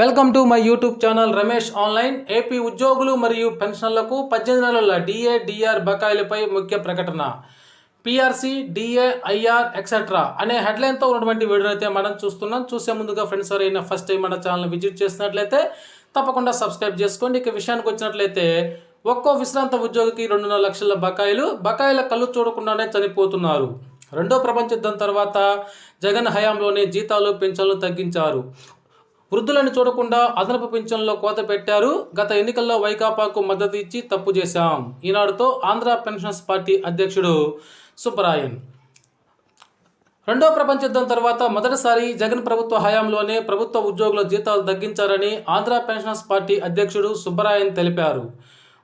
Welcome to my YouTube channel Ramesh online. AP ఉద్యోగులు మరియు పెన్షన్లకు పద్దెనిమిది నెలల డిఏ డిఆర్ బకాయిలపై ముఖ్య ప్రకటన. పిఆర్సి డిఏ ఐఆర్ ఎక్సెట్రా అనే హెడ్లైన్తో ఉన్నటువంటి వీడియో అయితే మనం చూస్తున్నాం. చూసే ముందుగా ఫ్రెండ్స్ ఎవరైనా ఫస్ట్ టైం మన ఛానల్ విజిట్ చేసినట్లయితే తప్పకుండా సబ్స్క్రైబ్ చేసుకోండి. ఇక విషయానికి వచ్చినట్లయితే ఒక్కో విశ్రాంత ఉద్యోగికి రెండున్నర లక్షల బకాయిలు బకాయిల కళ్ళు చూడకుండానే చనిపోతున్నారు. రెండో ప్రపంచ యుద్ధం తర్వాత జగన్ హయాంలోనే జీతాలు పెన్షన్లు తగ్గించారు. వృద్ధులను చూడకుండా అదనపు పింఛన్లో కోత పెట్టారు. గత ఎన్నికల్లో వైకాపాకు మద్దతు ఇచ్చి తప్పు చేశాం. ఈనాడుతో ఆంధ్ర పెన్షన్స్ పార్టీ అధ్యక్షుడు సుబ్బరాయన్. రెండో ప్రపంచ యుద్ధం తర్వాత మొదటిసారి జగన్ ప్రభుత్వ హయాంలోనే ప్రభుత్వ ఉద్యోగుల జీతాలు తగ్గించారని ఆంధ్ర పెన్షనర్స్ పార్టీ అధ్యక్షుడు సుబ్బరాయన్ తెలిపారు.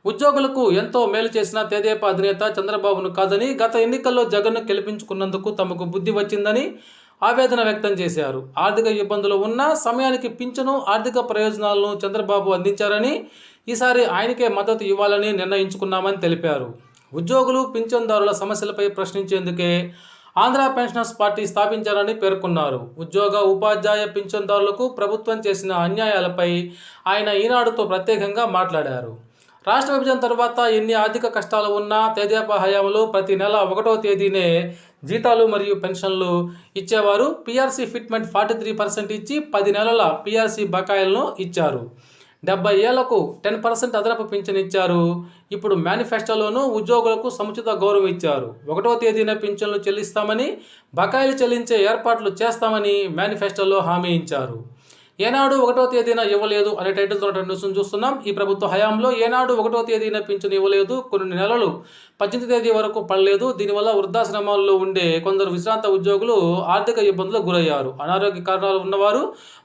ఉద్యోగులకు ఎంతో మేలు చేసిన తెదేపా అధినేత చంద్రబాబును కాదని గత ఎన్నికల్లో జగన్ను గెలిపించుకున్నందుకు తమకు బుద్ధి వచ్చిందని ఆవేదన వ్యక్తం చేశారు. ఆర్థిక ఇబ్బందులు ఉన్న సమయానికి పింఛను ఆర్థిక ప్రయోజనాలను చంద్రబాబు అందించారని ఈసారి ఆయనకే మద్దతు ఇవ్వాలని నిర్ణయించుకున్నామని తెలిపారు. ఉద్యోగులు పింఛన్దారుల సమస్యలపై ప్రశ్నించేందుకే ఆంధ్ర పెన్షనర్స్ పార్టీ స్థాపించారని పేర్కొన్నారు. ఉద్యోగ ఉపాధ్యాయ పింఛన్దారులకు ప్రభుత్వం చేసిన అన్యాయాలపై ఆయన ఈనాడుతో ప్రత్యేకంగా మాట్లాడారు. రాష్ట్ర విభజన తర్వాత ఎన్ని ఆర్థిక కష్టాలు ఉన్నా తెదేపా హయాంలో ప్రతి నెల ఒకటో తేదీనే జీతాలు మరియు పెన్షన్లు ఇచ్చేవారు. PRC fitment forty three percent ఇచ్చి పది నెలల పిఆర్సీ బకాయిలను ఇచ్చారు. డెబ్బై ఏళ్ళకు టెన్ పర్సెంట్ అదనపు పింఛన్ ఇచ్చారు. ఇప్పుడు మేనిఫెస్టోలోనూ ఉద్యోగులకు సముచిత గౌరవం ఇచ్చారు. ఒకటో తేదీన పింఛన్లు చెల్లిస్తామని బకాయిలు చెల్లించే ఏర్పాట్లు చేస్తామని మేనిఫెస్టోలో హామీ ఇచ్చారు. ఏనాడు ఒకటో తేదీన ఇవ్వలేదు అనే టైటిల్తో న్యూస్ చూస్తున్నాం. ఈ ప్రభుత్వ హయాంలో ఏనాడు ఒకటో తేదీన పింఛను ఇవ్వలేదు. కొన్ని నెలలు పద్దెనిమిది తేదీ వరకు పడలేదు. దీనివల్ల వృద్ధాశ్రమాల్లో ఉండే కొందరు విశ్రాంత ఉద్యోగులు ఆర్థిక ఇబ్బందులకు గురయ్యారు. అనారోగ్య కారణాలు ఉన్నవారు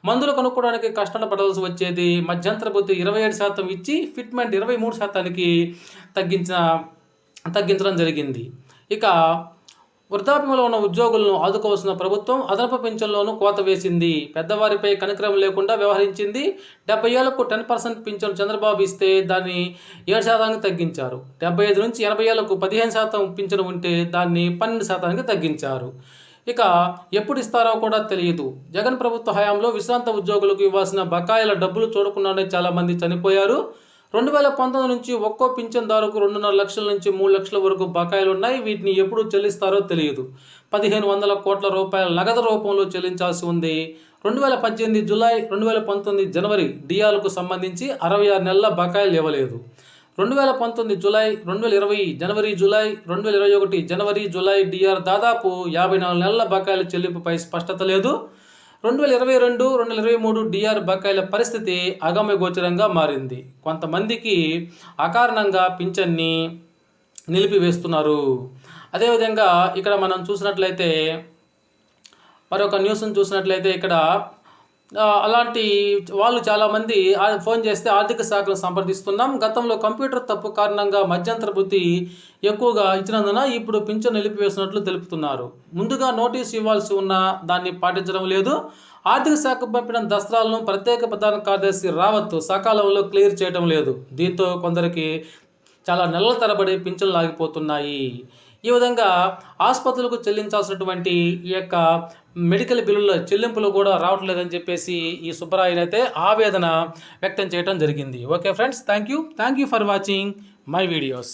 మందులు కొనుక్కోవడానికి కష్టాలు పడాల్సి వచ్చేది. మధ్యంతర బుద్ధి ఇరవై ఏడు శాతం ఇచ్చి ఫిట్మెంట్ ఇరవై మూడు శాతానికి తగ్గించిన తగ్గించడం జరిగింది. ఇక వృద్ధాప్యంలో ఉన్న ఉద్యోగులను ఆదుకోవాల్సిన ప్రభుత్వం అదనపు పింఛన్లోనూ కోత వేసింది. పెద్దవారిపై కనికరం లేకుండా వ్యవహరించింది. డెబ్బై ఏళ్ళకు టెన్ పర్సెంట్ పింఛన్ చంద్రబాబు ఇస్తే దాన్ని ఏడు శాతానికి తగ్గించారు. డెబ్బై ఐదు నుంచి ఎనభై ఏళ్ళకు పదిహేను శాతం పింఛను ఉంటే దాన్ని పన్నెండు శాతానికి తగ్గించారు. ఇక ఎప్పుడు ఇస్తారో కూడా తెలియదు. జగన్ ప్రభుత్వ హయాంలో విశ్రాంత ఉద్యోగులకు ఇవ్వాల్సిన బకాయిల డబ్బులు చూడకుండానే చాలామంది చనిపోయారు. రెండు వేల పంతొమ్మిది నుంచి ఒక్కో పింఛన్దారుకు రెండున్నర లక్షల నుంచి మూడు లక్షల వరకు బకాయిలు ఉన్నాయి. వీటిని ఎప్పుడు చెల్లిస్తారో తెలియదు. పదిహేను వందల కోట్ల రూపాయల నగదు రూపంలో చెల్లించాల్సి ఉంది. రెండు వేల పద్దెనిమిది జులై రెండు వేల పంతొమ్మిది జనవరి డిఆర్కు సంబంధించి అరవై ఆరు నెలల బకాయిలు ఇవ్వలేదు రెండు వేల పంతొమ్మిది జూలై రెండు వేల ఇరవై జనవరి జులై రెండు వేల ఇరవై ఒకటి జనవరి జులై డిఆర్ దాదాపు యాభై నాలుగు నెలల బకాయిల చెల్లింపుపై స్పష్టత లేదు. రెండు వేల ఇరవై రెండు రెండు వేల ఇరవై మూడు డిఆర్ బకాయిల పరిస్థితి అగమ్య గోచరంగా మారింది. కొంతమందికి అకారణంగా పింఛన్ని నిలిపివేస్తున్నారు. అదేవిధంగా ఇక్కడ మనం చూసినట్లయితే మరొక న్యూస్ని చూసినట్లయితే ఇక్కడ అలాంటి వాళ్ళు చాలామంది ఫోన్ చేస్తే ఆర్థిక శాఖను సంప్రదిస్తున్నాం. గతంలో కంప్యూటర్ తప్పు కారణంగా మధ్యంతర బుద్ధి ఎక్కువగా ఇచ్చినందున ఇప్పుడు పింఛను నిలిపివేసినట్లు తెలుపుతున్నారు. ముందుగా నోటీస్ ఇవ్వాల్సి ఉన్న దాన్ని పాటించడం లేదు. ఆర్థిక శాఖ పంపిన దస్త్రాలను ప్రత్యేక ప్రధాన కార్యదర్శి రావత్ సకాలంలో క్లియర్ చేయడం లేదు. దీంతో కొందరికి చాలా నెలల తరబడి పింఛన్లు ఆగిపోతున్నాయి. ఈ విధంగా ఆసుపత్రులకు చెల్లించాల్సినటువంటి ఈ యొక్క మెడికల్ బిల్లుల చెల్లింపులు కూడా రావట్లేదని చెప్పేసి ఈ సుబ్బరాయనైతే ఆవేదన వ్యక్తం చేయడం జరిగింది. Okay friends thank you thank you for watching my videos